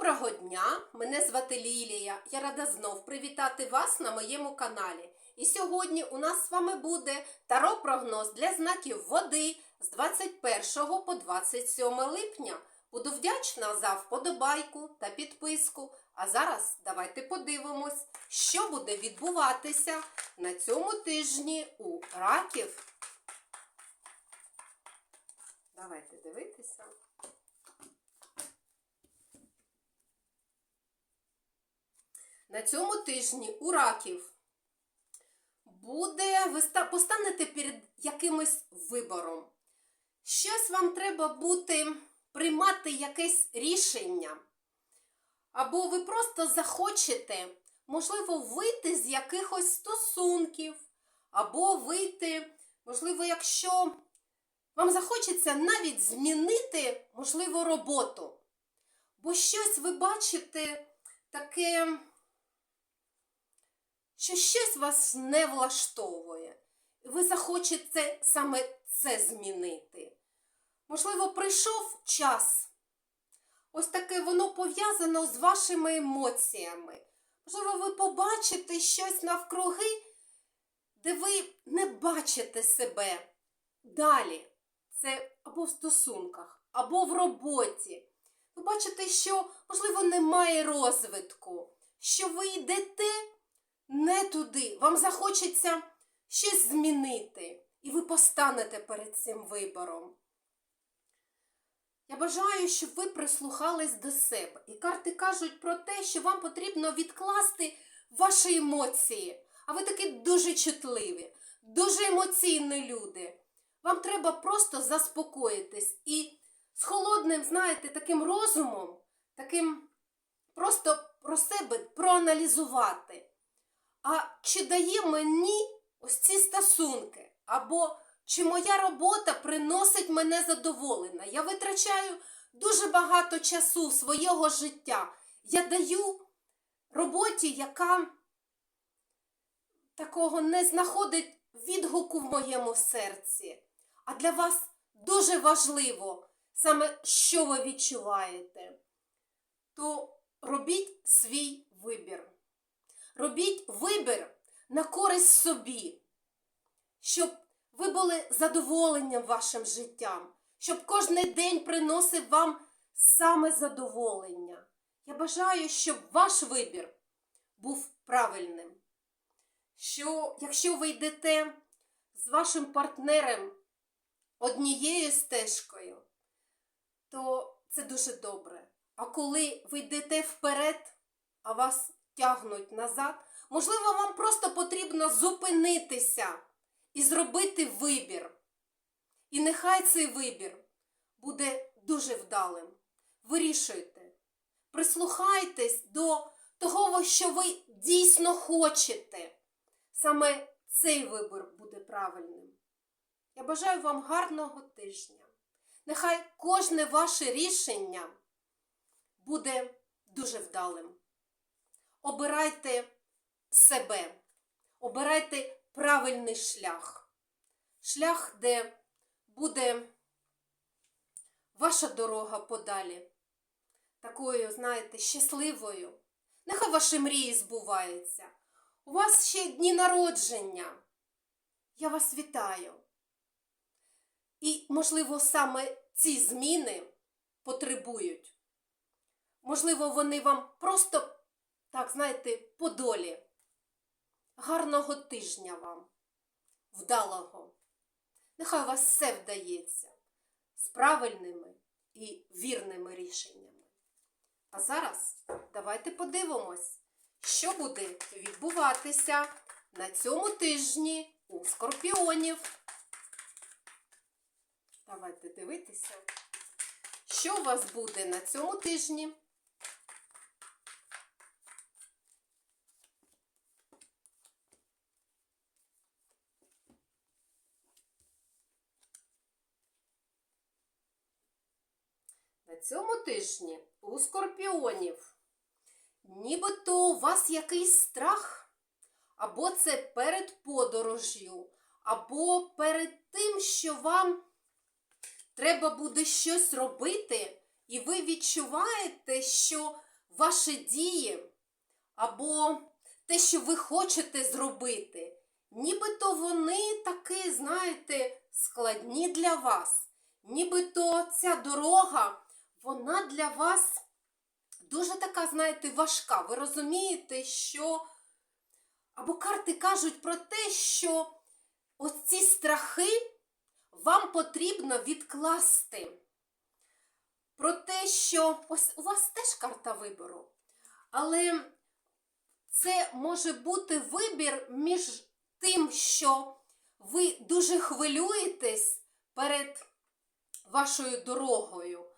Доброго дня! Мене звати Лілія. Я рада знов привітати вас на моєму каналі. І сьогодні у нас з вами буде таро-прогноз для знаків води з 21 по 27 липня. Буду вдячна за вподобайку та підписку. А зараз давайте подивимось, що буде відбуватися на цьому тижні у раків. Давайте дивитися. На цьому тижні у раків буде, ви постанете перед якимось вибором. Щось вам треба бути, приймати якесь рішення. Або ви просто захочете, можливо, вийти з якихось стосунків, або вийти, можливо, якщо вам захочеться навіть змінити, можливо, роботу. Бо щось ви бачите таке що щось вас не влаштовує, ви захочете саме це змінити. Можливо, прийшов час. Ось таке воно пов'язано з вашими емоціями. Можливо, ви побачите щось навкруги, де ви не бачите себе далі. Це або в стосунках, або в роботі. Ви бачите, що, можливо, немає розвитку, що ви йдете не туди. Вам захочеться щось змінити, і ви постанете перед цим вибором. Я бажаю, щоб ви прислухались до себе. І карти кажуть про те, що вам потрібно відкласти ваші емоції. А ви такі дуже чутливі, дуже емоційні люди. Вам треба просто заспокоїтись і з холодним, знаєте, таким розумом, таким просто про себе проаналізувати. А чи дає мені ось ці стосунки? Або чи моя робота приносить мене задоволення? Я витрачаю дуже багато часу свого життя. Я даю роботі, яка такого не знаходить відгуку в моєму серці. А для вас дуже важливо саме, що ви відчуваєте. То робіть свій вибір. Робіть вибір на користь собі, щоб ви були задоволенням вашим життям, щоб кожен день приносив вам саме задоволення. Я бажаю, щоб ваш вибір був правильним. Що якщо ви йдете з вашим партнером однією стежкою, то це дуже добре. А коли ви йдете вперед, а вас тягнуть назад, можливо, вам просто потрібно зупинитися і зробити вибір. І нехай цей вибір буде дуже вдалим. Вирішуйте, прислухайтесь до того, що ви дійсно хочете. Саме цей вибір буде правильним. Я бажаю вам гарного тижня. Нехай кожне ваше рішення буде дуже вдалим. Обирайте себе, обирайте правильний шлях. Шлях, де буде ваша дорога подалі. Такою, знаєте, щасливою. Нехай ваші мрії збуваються. У вас ще дні народження. Я вас вітаю. І, можливо, саме ці зміни потребують. Можливо, вони вам просто, так, знаєте, по долі. Гарного тижня вам, вдалого. Нехай у вас все вдається з правильними і вірними рішеннями. А зараз давайте подивимось, що буде відбуватися на цьому тижні у скорпіонів. Давайте дивитися, що у вас буде на цьому тижні. Цьому тижні у скорпіонів нібито у вас якийсь страх, або це перед подорожю, або перед тим, що вам треба буде щось робити, і ви відчуваєте, що ваші дії або те, що ви хочете зробити, нібито вони таки, знаєте, складні для вас. Нібито ця дорога, вона для вас дуже така, знаєте, важка. Ви розумієте, що або карти кажуть про те, що ось ці страхи вам потрібно відкласти. Про те, що ось у вас теж карта вибору, але це може бути вибір між тим, що ви дуже хвилюєтесь перед вашою дорогою,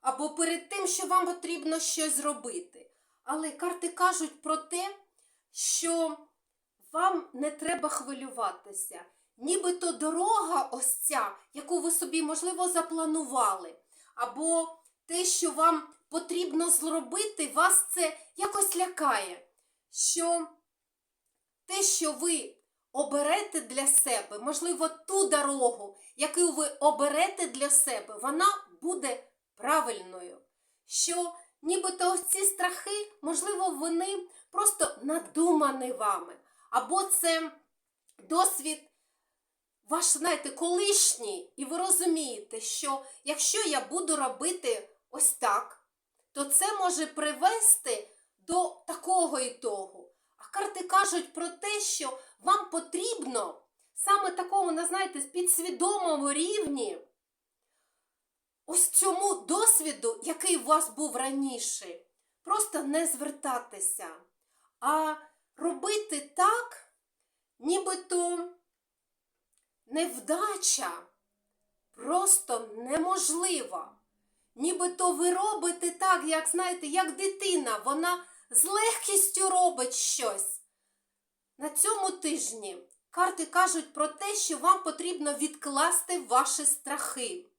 або перед тим, що вам потрібно щось зробити. Але карти кажуть про те, що вам не треба хвилюватися. Нібито дорога ось ця, яку ви собі, можливо, запланували, або те, що вам потрібно зробити, вас це якось лякає. Що те, що ви оберете для себе, можливо, ту дорогу, яку ви оберете для себе, вона буде правильною. Що нібито ці страхи, можливо, вони просто надумані вами. Або це досвід ваш, знаєте, колишній, і ви розумієте, що якщо я буду робити ось так, то це може привести до такого і того. А карти кажуть про те, що вам потрібно саме такому, знаєте, підсвідомому рівні ось цьому досвіду, який у вас був раніше, просто не звертатися, а робити так, нібито невдача просто неможлива. Нібито ви робите так, як знаєте, як дитина, вона з легкістю робить щось. На цьому тижні карти кажуть про те, що вам потрібно відкласти ваші страхи.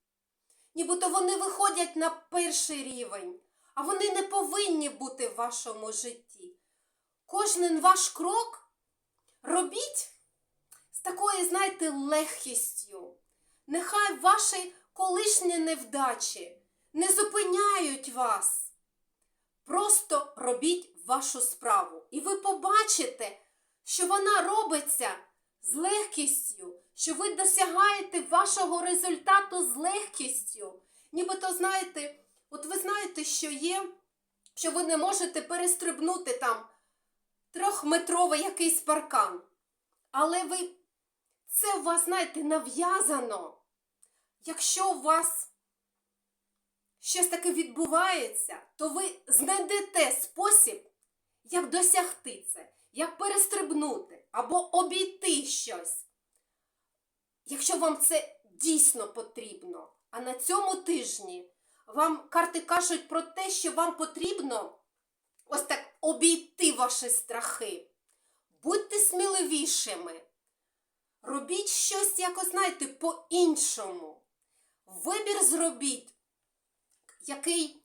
Нібито вони виходять на перший рівень, а вони не повинні бути в вашому житті. Кожен ваш крок робіть з такою, знаєте, легкістю. Нехай ваші колишні невдачі не зупиняють вас. Просто робіть вашу справу. І ви побачите, що вона робиться з легкістю, що ви досягаєте вашого результату з легкістю. Нібито знаєте, от ви знаєте, що є, що ви не можете перестрибнути там трьохметровий якийсь паркан. Але ви це у вас, знаєте, нав'язано. Якщо у вас щось таке відбувається, то ви знайдете спосіб, як досягти це, як перестрибнути або обійти щось. Якщо вам це дійсно потрібно. А на цьому тижні вам карти кажуть про те, що вам потрібно ось так обійти ваші страхи. Будьте сміливішими. Робіть щось, якось, знаєте, по-іншому. Вибір зробіть, який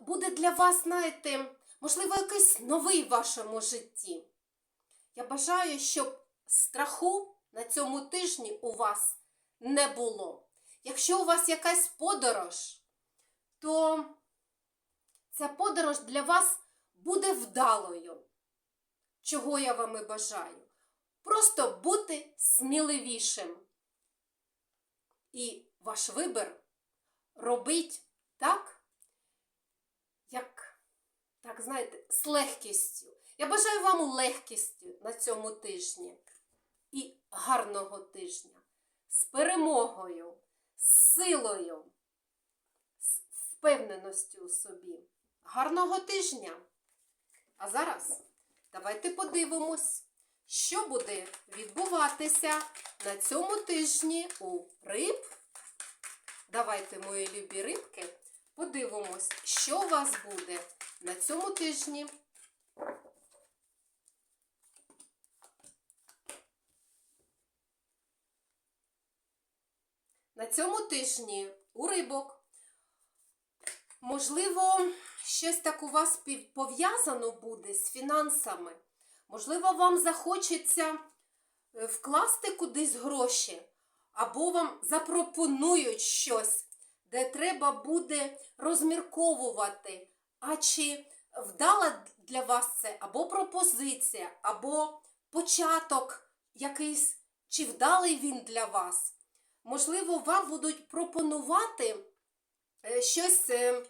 буде для вас, знаєте, можливо, якийсь новий в вашому житті. Я бажаю, щоб страху на цьому тижні у вас не було. Якщо у вас якась подорож, то ця подорож для вас буде вдалою. Чого я вам і бажаю. Просто бути сміливішим. І ваш вибір робить так, як, так, знаєте, з легкістю. Я бажаю вам легкістю на цьому тижні і гарного тижня, з перемогою, з силою, з впевненості у собі. Гарного тижня! А зараз давайте подивимось, що буде відбуватися на цьому тижні у риб. Давайте, мої любі рибки, подивимось, що у вас буде на цьому тижні. На цьому тижні у рибок. Можливо, щось так у вас пов'язано буде з фінансами. Можливо, вам захочеться е, вкласти кудись гроші, або вам запропонують щось, де треба буде розмірковувати, а чи вдала для вас це або пропозиція, або початок якийсь, чи вдалий він для вас. Можливо, вам будуть пропонувати е, щось е,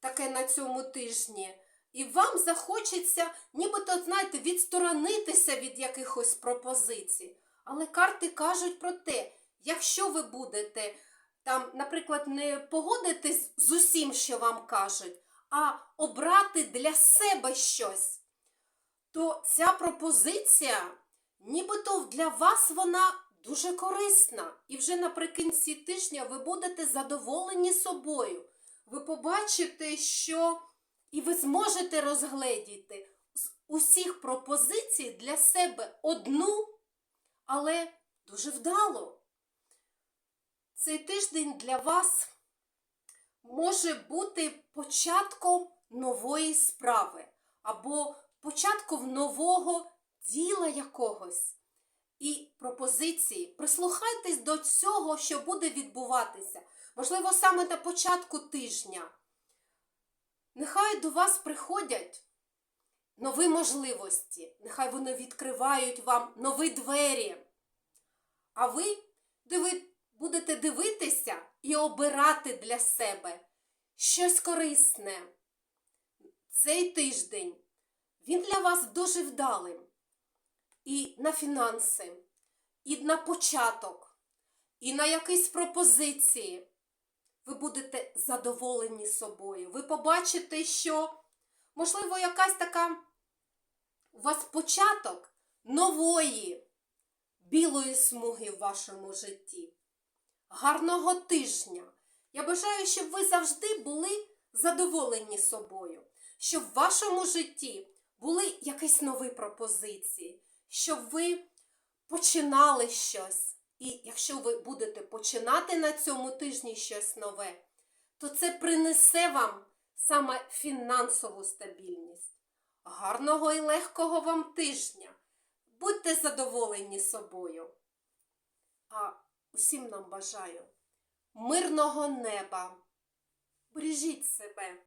таке на цьому тижні, і вам захочеться, нібито, знаєте, відсторонитися від якихось пропозицій. Але карти кажуть про те, якщо ви будете там, наприклад, не погодитись з усім, що вам кажуть, а обрати для себе щось, то ця пропозиція, нібито для вас вона дуже корисна. І вже наприкінці тижня ви будете задоволені собою. Ви побачите, що і ви зможете розгледіти з усіх пропозицій для себе одну, але дуже вдало. Цей тиждень для вас може бути початком нової справи або початком нового діла якогось. І пропозиції, прислухайтесь до цього, що буде відбуватися. Можливо, саме на початку тижня. Нехай до вас приходять нові можливості, нехай вони відкривають вам нові двері. А ви будете дивитися і обирати для себе щось корисне. Цей тиждень він для вас дуже вдалим. І на фінанси, і на початок, і на якісь пропозиції. Ви будете задоволені собою. Ви побачите, що, можливо, якась така у вас початок нової білої смуги в вашому житті. Гарного тижня! Я бажаю, щоб ви завжди були задоволені собою, щоб в вашому житті були якісь нові пропозиції, щоб ви починали щось. І якщо ви будете починати на цьому тижні щось нове, то це принесе вам саме фінансову стабільність. Гарного і легкого вам тижня! Будьте задоволені собою. А усім нам бажаю мирного неба. Бережіть себе.